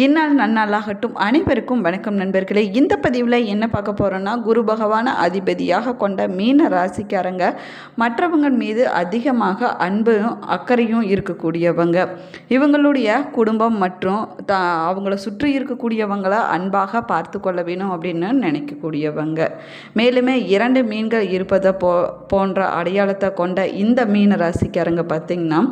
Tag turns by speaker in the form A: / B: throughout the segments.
A: இந்நாள் நன்னாளாகட்டும். அனைவருக்கும் வணக்கம் நண்பர்களே. இந்த பதிவில் என்ன பார்க்க போகிறோன்னா குரு பகவான அதிபதியாக கொண்ட மீன ராசிக்காரங்க. மற்றவங்க மீது அதிகமாக அன்பும் அக்கறையும் இருக்கக்கூடியவங்க. இவங்களுடைய குடும்பம் மற்றும் த அவங்கள சுற்றி இருக்கக்கூடியவங்கள அன்பாக பார்த்து கொள்ள வேணும் அப்படின்னு நினைக்கக்கூடியவங்க. மேலுமே இரண்டு மீன்கள் இருப்பதை போ போன்ற அடையாளத்தை கொண்ட இந்த மீன ராசிக்காரங்க பார்த்திங்கன்னா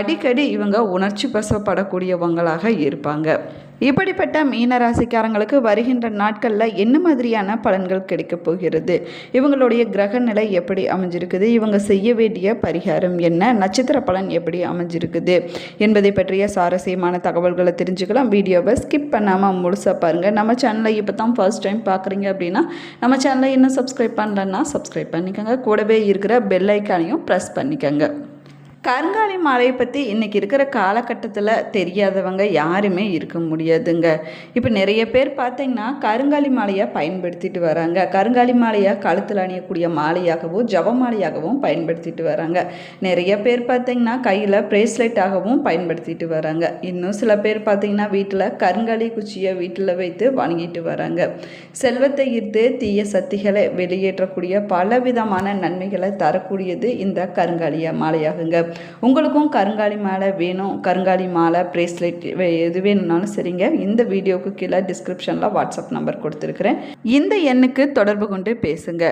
A: அடிக்கடி இவங்க உணர்ச்சி பசப்படக்கூடியவங்களாக இருப்பாங்க. இப்படிப்பட்ட மீன ராசிக்காரங்களுக்கு வருகின்ற நாட்களில் என்ன மாதிரியான பலன்கள் கிடைக்கப் போகிறது? இவங்களுடைய கிரக நிலை எப்படி அமைஞ்சிருக்குது? இவங்க செய்ய வேண்டிய பரிகாரம் என்ன? நட்சத்திர பலன் எப்படி அமைஞ்சிருக்குது? என்பதை பற்றிய சுவாரஸ்யமான தகவல்களை தெரிஞ்சுக்கலாம். வீடியோவை ஸ்கிப் பண்ணாமல் முழுசாக பாருங்கள் நம்ம சேனலை இப்போ தான் ஃபர்ஸ்ட் டைம் பார்க்குறீங்க அப்படின்னா நம்ம சேனலை இன்னும் சப்ஸ்கிரைப் பண்ணலன்னா சப்ஸ்கிரைப் பண்ணிக்கோங்க. கூடவே இருக்கிற பெல் ஐக்கானையும் ப்ரெஸ் பண்ணிக்கோங்க. கருங்காலி மாலையை பற்றி இன்றைக்கி இருக்கிற காலகட்டத்தில் தெரியாதவங்க யாருமே இருக்க முடியாதுங்க. இப்போ நிறைய பேர் பார்த்தீங்கன்னா கருங்காலி மாலையை பயன்படுத்திட்டு வராங்க. கருங்காலி மாலையை கழுத்தில் அணியக்கூடிய மாலையாகவும் ஜப மாலையாகவும் பயன்படுத்திட்டு வராங்க. நிறைய பேர் பார்த்தீங்கன்னா கையில் ப்ரேஸ்லெட்டாகவும் பயன்படுத்திட்டு வராங்க. இன்னும் சில பேர் பார்த்தீங்கன்னா வீட்டில் கருங்காலி குச்சியை வீட்டில் வைத்து வணங்கிட்டு வராங்க. செல்வத்தை ஈர்த்து தீய சக்திகளை வெளியேற்றக்கூடிய பலவிதமான நன்மைகளை தரக்கூடியது இந்த கருங்காலிய மாலையாகுங்க. உங்களுக்கும் கருங்காலி மாலை வேணும் கருங்காலி மாலை ப்ரேஸ்லெட் எது வேணும்னாலும் சரிங்க. இந்த வீடியோவுக்கு கீழே டிஸ்கிரிப்ஷனில் வாட்ஸ்அப் நம்பர் கொடுத்துருக்குறேன். இந்த எண்ணுக்கு தொடர்பு கொண்டு பேசுங்க.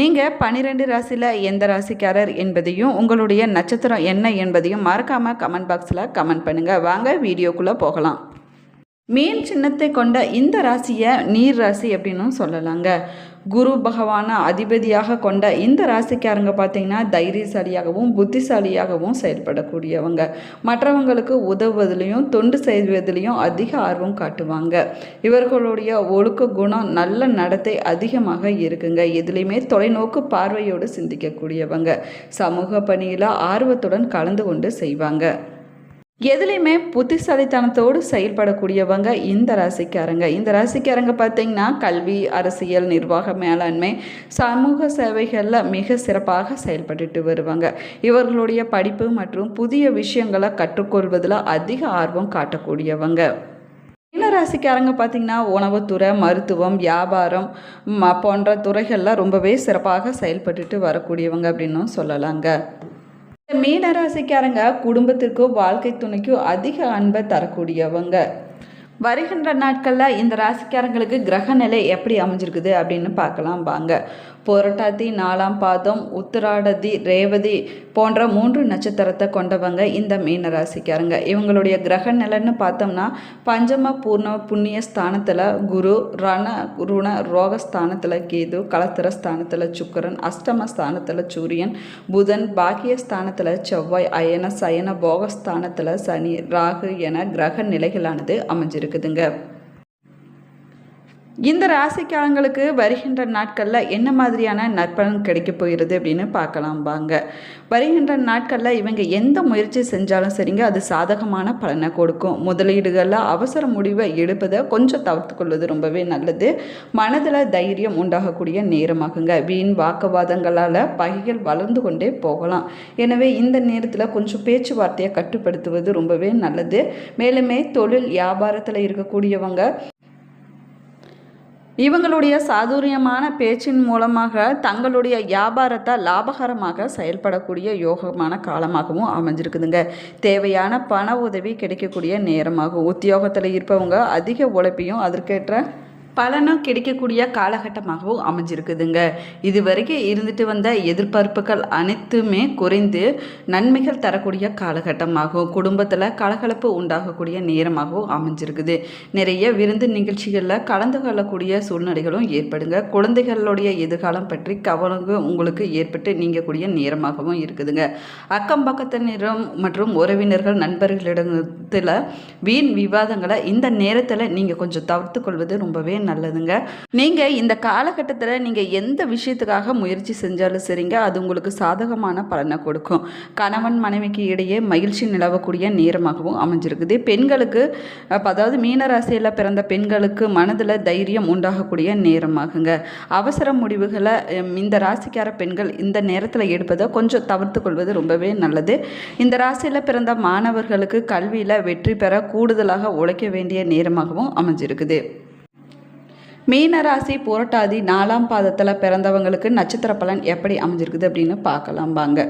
A: நீங்கள் பன்னிரெண்டு ராசியில் எந்த ராசிக்காரர் என்பதையும் உங்களுடைய நட்சத்திரம் என்ன என்பதையும் மறக்காமல் கமெண்ட் பாக்ஸில் கமெண்ட் பண்ணுங்கள் வாங்க வீடியோக்குள்ளே போகலாம். மீன் சின்னத்தை கொண்ட இந்த ராசியை நீர் ராசி அப்படின்னும் சொல்லலாங்க. குரு பகவானை அதிபதியாக கொண்ட இந்த ராசிக்காரங்க பார்த்தீங்கன்னா தைரியசாலியாகவும் புத்திசாலியாகவும் செயல்படக்கூடியவங்க. மற்றவங்களுக்கு உதவுவதிலையும் தொண்டு செய்வதிலையும் அதிக ஆர்வம் காட்டுவாங்க. இவர்களுடைய ஒழுக்க குணம் நல்ல நடத்தை அதிகமாக இருக்குங்க. எதுலேயுமே தொலைநோக்கு பார்வையோடு சிந்திக்கக்கூடியவங்க. சமூக பணியில் ஆர்வத்துடன் கலந்து கொண்டு செய்வாங்க. எதுலேயுமே புத்திசாலித்தனத்தோடு செயல்படக்கூடியவங்க இந்த ராசிக்காரங்க. இந்த ராசிக்காரங்க பார்த்தீங்கன்னா கல்வி அரசியல் நிர்வாக மேலாண்மை சமூக சேவைகளில் மிக சிறப்பாக செயல்பட்டுட்டு வருவாங்க. இவர்களுடைய படிப்பு மற்றும் புதிய விஷயங்களை கற்றுக்கொள்வதில் அதிக ஆர்வம் காட்டக்கூடியவங்க. ராசிக்காரங்க பார்த்திங்கன்னா உணவுத்துறை மருத்துவம் வியாபாரம் போன்ற துறைகளில் ரொம்பவே சிறப்பாக செயல்பட்டுட்டு வரக்கூடியவங்க அப்படின்னும் சொல்லலாங்க. மீனராசிக்காரங்க குடும்பத்திற்கோ வாழ்க்கை துணைக்கோ அதிக அன்பை தரக்கூடியவங்க. வருகின்ற நாட்களில் இந்த ராசிக்காரங்களுக்கு கிரக நிலை எப்படி அமைஞ்சிருக்குது அப்படின்னு பார்க்கலாம் வாங்க. புரட்டாதி நாலாம் பாதம் உத்திராடதி ரேவதி போன்ற மூன்று நட்சத்திரத்தை கொண்டவங்க இந்த மீன ராசிக்காரங்க. இவங்களுடைய கிரக நிலைன்னு பார்த்தோம்னா பஞ்சம பூர்ண புண்ணிய ஸ்தானத்தில் குரு ரண ருண ரோக ஸ்தானத்தில் கேது கலத்திர ஸ்தானத்தில் சுக்கரன் அஷ்டம ஸ்தானத்தில் சூரியன் புதன் பாக்கிய ஸ்தானத்தில் செவ்வாய் அயன சயன போகஸ்தானத்தில் சனி ராகு என கிரக நிலைகளானது அமைஞ்சிருக்கு. இருக்குதுங்க. இந்த ராசிக்காரங்களுக்கு வருகின்ற நாட்களில் என்ன மாதிரியான நற்பலன் கிடைக்க போகிறது அப்படின்னு பார்க்கலாம் வாங்க. வருகின்ற நாட்களில் இவங்க எந்த முயற்சி செஞ்சாலும் சரிங்க அது சாதகமான பலனை கொடுக்கும். முதலீடுகளில் அவசர முடிவை எடுப்பதை கொஞ்சம் தவிர்த்து கொள்வது ரொம்பவே நல்லது. மனதில் தைரியம் உண்டாகக்கூடிய நேரமாகுங்க. வீண் வாக்குவாதங்களால் பகைகள் வளர்ந்து கொண்டே போகலாம். எனவே இந்த நேரத்தில் கொஞ்சம் பேச்சுவார்த்தையை கட்டுப்படுத்துவது ரொம்பவே நல்லது. மேலுமே தொழில் வியாபாரத்தில் இருக்கக்கூடியவங்க இவங்களுடைய சாதுரியமான பேச்சின் மூலமாக தங்களுடைய வியாபாரத்தை லாபகரமாக செயல்படக்கூடிய யோகமான காலமாகவும் அமைஞ்சிருக்குதுங்க. தேவையான பண உதவி கிடைக்கக்கூடிய நேரமாகும். உத்தியோகத்தில் இருப்பவங்க அதிக உழைப்பையும் அதற்கேற்ற பலனும் கிடைக்கக்கூடிய காலகட்டமாகவும் அமைஞ்சிருக்குதுங்க. இது வரைக்கும் இருந்துட்டு வந்த எதிர்பார்ப்புகள் அனைத்துமே குறைந்து நன்மைகள் தரக்கூடிய காலகட்டமாகும் குடும்பத்தில் கலகலப்பு உண்டாகக்கூடிய நேரமாகவும் அமைஞ்சிருக்குது. நிறைய விருந்து நிகழ்ச்சிகளில் கலந்து கொள்ளக்கூடிய சூழ்நிலைகளும் ஏற்படுங்க. குழந்தைகளுடைய எதிர்காலம் பற்றி கவனங்க உங்களுக்கு ஏற்பட்டு நீங்கக்கூடிய நேரமாகவும் இருக்குதுங்க. அக்கம் பக்கத்தினரும் மற்றும் உறவினர்கள் நண்பர்களிடத்தில் வீண் விவாதங்களை இந்த நேரத்தில் நீங்கள் கொஞ்சம் தவிர்த்து கொள்வது ரொம்பவே நல்லதுங்க. நீங்கள் இந்த காலகட்டத்தில் நீங்கள் எந்த விஷயத்துக்காக முயற்சி செஞ்சாலும் சரிங்க. அது உங்களுக்கு சாதகமான பலனை கொடுக்கும். கணவன் மனைவிக்கு இடையே மகிழ்ச்சி நிலவக்கூடிய நேரமாகவும் அமைஞ்சிருக்குது. பெண்களுக்கு அதாவது மீனராசியில் பிறந்த பெண்களுக்கு மனதில் தைரியம் உண்டாகக்கூடிய நேரமாகுங்க. அவசர முடிவுகளை இந்த ராசிக்கார பெண்கள் இந்த நேரத்தில் எடுப்பதை கொஞ்சம் தவிர்த்து கொள்வது ரொம்பவே நல்லது. இந்த ராசியில் பிறந்த மாணவர்களுக்கு கல்வியில் வெற்றி பெற கூடுதலாக உழைக்க வேண்டிய நேரமாகவும் அமைஞ்சிருக்குது. மீனராசி புரட்டாதி நாலாம் பாதத்தில் பிறந்தவங்களுக்கு நட்சத்திர பலன் எப்படி அமைஞ்சிருக்குது அப்படின்னு பார்க்கலாம் வாங்க.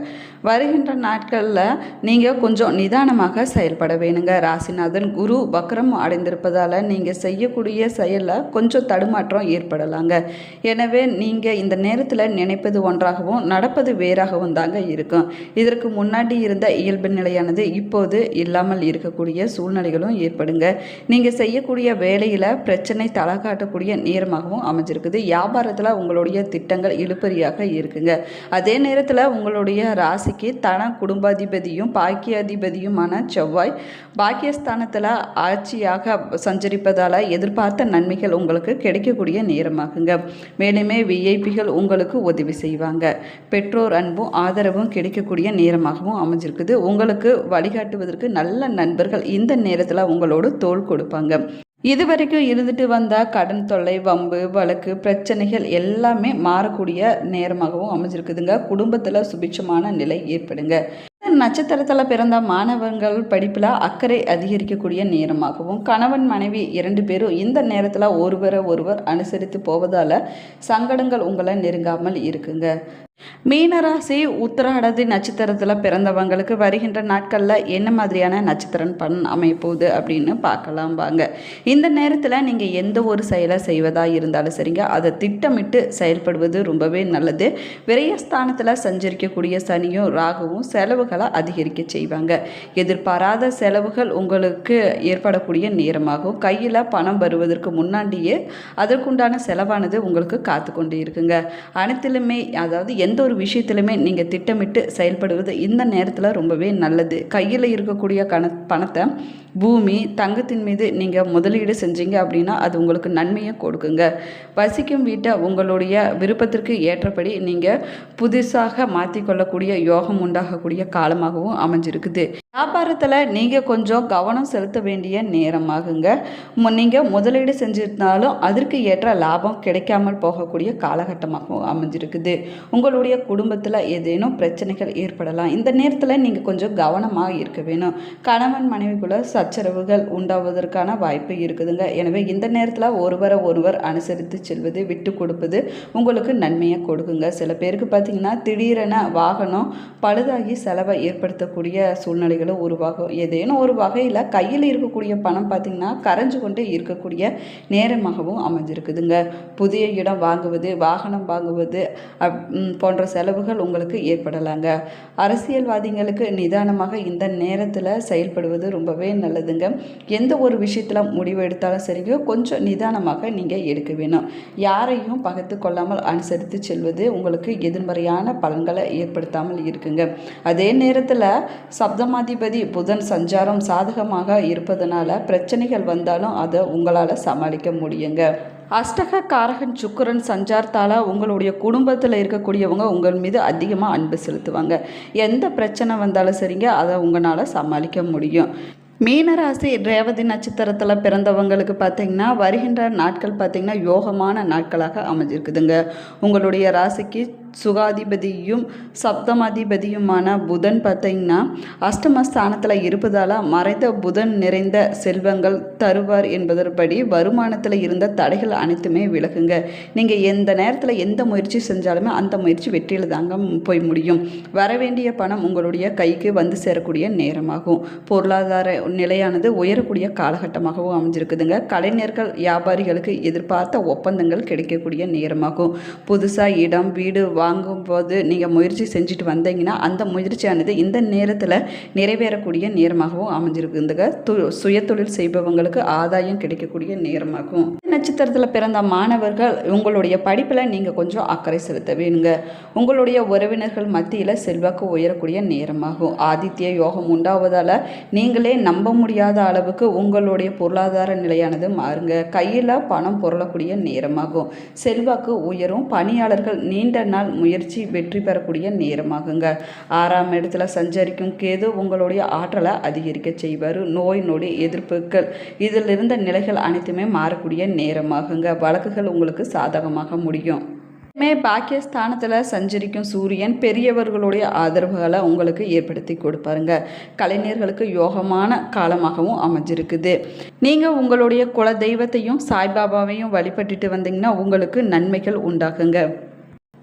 A: வருகின்ற நாட்களில் நீங்கள் கொஞ்சம் நிதானமாக செயல்பட வேணுங்க. ராசிநாதன் குரு வக்ரம் அடைந்திருப்பதால் நீங்கள் செய்யக்கூடிய செயலில் கொஞ்சம் தடுமாற்றம் ஏற்படலாங்க. எனவே நீங்கள் இந்த நேரத்தில் நினைப்பது ஒன்றாகவும் நடப்பது வேறாகவும் தாங்க இருக்கும். இதற்கு முன்னாடி இருந்த இயல்பு நிலையானது இப்போது இல்லாமல் இருக்கக்கூடிய சூழ்நிலைகளும் ஏற்படுங்க. நீங்கள் செய்யக்கூடிய வேலையில் பிரச்சனை தலை காட்டக்கூடிய நேரமாகவும் அமைஞ்சிருக்குது. வியாபாரத்தில் உங்களுடைய திட்டங்கள் இழுப்பறியாக இருக்குங்க. அதே நேரத்தில் உங்களுடைய ராசிக்கு தன குடும்பாதிபதியும் பாக்கியாதிபதியுமான செவ்வாய் பாக்கியஸ்தானத்தில் ஆட்சியாக சஞ்சரிப்பதால் எதிர்பார்த்த நன்மைகள் உங்களுக்கு கிடைக்கக்கூடிய நேரமாகுங்க. மேலுமே விஐபிகள் உங்களுக்கு உதவி செய்வாங்க. பெற்றோர் அன்பும் ஆதரவும் கிடைக்கக்கூடிய நேரமாகவும் அமைஞ்சிருக்குது. உங்களுக்கு வழிகாட்டுவதற்கு நல்ல நண்பர்கள் இந்த நேரத்தில் உங்களோடு தோல் கொடுப்பாங்க. இதுவரைக்கும் இருந்துட்டு வந்த கடன் தொல்லை வம்பு வழக்கு பிரச்சனைகள் எல்லாமே மாறக்கூடிய நேரமாகவும் அமைஞ்சிருக்குதுங்க. குடும்பத்தில் சுபிட்சமான நிலை ஏற்படுங்க. நட்சத்திரத்தில் பிறந்த மாணவர்கள் படிப்பில் அக்கறை அதிகரிக்கக்கூடிய நேரமாகவும் கணவன் மனைவி இரண்டு பேரும் இந்த நேரத்தில் ஒருவரை ஒருவர் அனுசரித்து போவதால் சங்கடங்கள் உங்களை நெருங்காமல் இருக்குங்க. மீனராசி உத்திராடதி நட்சத்திரத்தில் பிறந்தவங்களுக்கு வருகின்ற நாட்களில் என்ன மாதிரியான நட்சத்திரம் பலன் அமைப்போகுது அப்படின்னு பார்க்கலாம் வாங்க. இந்த நேரத்தில் நீங்கள் எந்த ஒரு செயலை செய்வதாக இருந்தாலும் சரிங்க. அதை திட்டமிட்டு செயல்படுவது ரொம்பவே நல்லது. விரயஸ்தானத்தில் சஞ்சரிக்கக்கூடிய சனியும் ராகுவும் செலவுகளை அதிகரிக்க செய்வாங்க. எதிர்பாராத செலவுகள் உங்களுக்கு ஏற்படக்கூடிய நேரமாகும். கையில் பணம் வருவதற்கு முன்னாடியே அதற்குண்டான செலவானது உங்களுக்கு காத்து கொண்டு இருக்குங்க. அனைத்திலுமே அதாவது எந்த ஒரு விஷயத்திலுமே நீங்கள் திட்டமிட்டு செயல்படுவது இந்த நேரத்தில் ரொம்பவே நல்லது. கையில் இருக்கக்கூடிய கண பணத்தை பூமி தங்கத்தின் மீது நீங்கள் முதலீடு செஞ்சீங்க அப்படின்னா அது உங்களுக்கு நன்மையை கொடுக்குங்க. வசிக்கும் வீட்டை உங்களுடைய விருப்பத்திற்கு ஏற்றபடி நீங்கள் புதுசாக மாற்றிக்கொள்ளக்கூடிய யோகம் உண்டாகக்கூடிய காலமாகவும் அமைஞ்சிருக்குது. வியாபாரத்தில் நீங்கள் கொஞ்சம் கவனம் செலுத்த வேண்டிய நேரமாகுங்க. நீங்கள் முதலீடு செஞ்சிருந்தாலும் அதற்கு ஏற்ற லாபம் கிடைக்காமல் போகக்கூடிய காலகட்டமாகவும் அமைஞ்சிருக்குது. உங்களுடைய குடும்பத்தில் ஏதேனும் பிரச்சனைகள் ஏற்படலாம். இந்த நேரத்தில் நீங்கள் கொஞ்சம் கவனமாக இருக்க வேணும். கணவன் மனைவிக்குள்ள சச்சரவுகள் உண்டாவதற்கான வாய்ப்பு இருக்குதுங்க. எனவே இந்த நேரத்தில் ஒருவரை ஒருவர் அனுசரித்து செல்வது விட்டு கொடுப்பது உங்களுக்கு நன்மையை கொடுக்குங்க. சில பேருக்கு பார்த்தீங்கன்னா திடீரென வாகனம் பழுதாகி செலவை ஏற்படுத்தக்கூடிய சூழ்நிலைகளும் உருவாகும் ஏதேனும் ஒரு வகையில் கையில் இருக்கக்கூடிய பணம் பார்த்திங்கன்னா கரைஞ்சு கொண்டு இருக்கக்கூடிய நேரமாகவும் அமைஞ்சிருக்குதுங்க. புதிய இடம் வாங்குவது வாகனம் வாங்குவது போன்ற செலவுகள் உங்களுக்கு ஏற்படலாங்க. அரசியல்வாதிகளுக்கு நிதானமாக இந்த நேரத்தில் செயல்படுவது ரொம்பவே நல்லதுங்க. எந்த ஒரு விஷயத்தில் முடிவு எடுத்தாலும் சரிங்க கொஞ்சம் நிதானமாக நீங்கள் எடுக்க வேணும். யாரையும் பகத்து கொள்ளாமல் அனுசரித்து செல்வது உங்களுக்கு எதிர்மறையான பலன்களை ஏற்படுத்தாமல் இருக்குங்க. அதே நேரத்தில் சப்தமாதி சப்தமாதிபதி புதன் சஞ்சாரம் சாதகமாக இருப்பதனால பிரச்சனைகள் வந்தாலும் அதை உங்களால் சமாளிக்க முடியுங்க. அஷ்டக காரகன் சுக்கிரன் சஞ்சாரத்தால் உங்களுடைய குடும்பத்தில் இருக்கக்கூடியவங்க உங்கள் மீது அதிகமாக அன்பு செலுத்துவாங்க. எந்த பிரச்சனை வந்தாலும் சரிங்க அதை உங்களால் சமாளிக்க முடியும். மீனராசி ரேவதி நட்சத்திரத்தில் பிறந்தவங்களுக்கு பார்த்தீங்கன்னா வருகின்ற நாட்கள் பார்த்திங்கன்னா யோகமான நாட்களாக அமைஞ்சிருக்குதுங்க. உங்களுடைய ராசிக்கு சுகாதிபதியும் சப்தமாதிபதியுமான புதன் பார்த்தீங்கன்னா அஷ்டமஸ்தானத்தில் இருப்பதால் மறைந்த புதன் நிறைந்த செல்வங்கள் தருவார் என்பதன்படி வருமானத்தில் இருந்த தடைகள் அனைத்துமே விலகுங்க. நீங்கள் எந்த நேரத்தில் எந்த முயற்சி செஞ்சாலுமே அந்த முயற்சி வெற்றியில் தாங்க போய் முடியும். வரவேண்டிய பணம் உங்களுடைய கைக்கு வந்து சேரக்கூடிய நேரமாகும். பொருளாதார நிலையானது உயரக்கூடிய காலகட்டமாகவும் அமைஞ்சிருக்குதுங்க. கலைஞர்கள் வியாபாரிகளுக்கு எதிர்பார்த்த ஒப்பந்தங்கள் கிடைக்கக்கூடிய நேரமாகும். புதுசாக இடம் வீடு வாங்கும்போது நீங்கள் முயற்சி செஞ்சுட்டு வந்தீங்கன்னா அந்த முயற்சியானது இந்த நேரத்தில் நிறைவேறக்கூடிய நேரமாகவும் அமைஞ்சிருக்குதுங்க து சுயதொழில் செய்பவங்களுக்கு ஆதாயம் கிடைக்கக்கூடிய நேரமாகும். நட்சத்திரத்தில் பிறந்த மாணவர்கள் உங்களுடைய படிப்பில் நீங்கள் கொஞ்சம் அக்கறை செலுத்த வேணுங்க. உங்களுடைய உறவினர்கள் மத்தியில் செல்வாக்கு உயரக்கூடிய நேரமாகும். ஆதித்ய யோகம் உண்டாவதால் நீங்களே நம்ப முடியாத அளவுக்கு உங்களுடைய பொருளாதார நிலையானது மாறுங்க. கையில் பணம் பொருளக்கூடிய நேரமாகும். செல்வாக்கு உயரும். பணியாளர்கள் நீண்ட நாள் முயற்சி வெற்றி பெறக்கூடிய நேரமாகுங்க. ஆறாம் இடத்துல சஞ்சரிக்கும் கேது உங்களுடைய ஆற்றலை அதிகரிக்க செய்வார். நோய் நொடி எதிர்ப்புகள் இதில் இருந்த நிலைகள் அனைத்துமே மாறக்கூடிய நேரமாகுங்க. வழக்குகள் உங்களுக்கு சாதகமாக முடியும். மே பாக்கியஸ்தானத்தில் சஞ்சரிக்கும் சூரியன் பெரியவர்களுடைய ஆதரவுகளை உங்களுக்கு ஏற்படுத்தி கொடுப்பாருங்க. கலைஞர்களுக்கு யோகமான காலமாகவும் அமைஞ்சிருக்குது. நீங்கள் உங்களுடைய குல தெய்வத்தையும் சாய்பாபாவையும் வழிபட்டுட்டு வந்தீங்கன்னா உங்களுக்கு நன்மைகள் உண்டாகுங்க.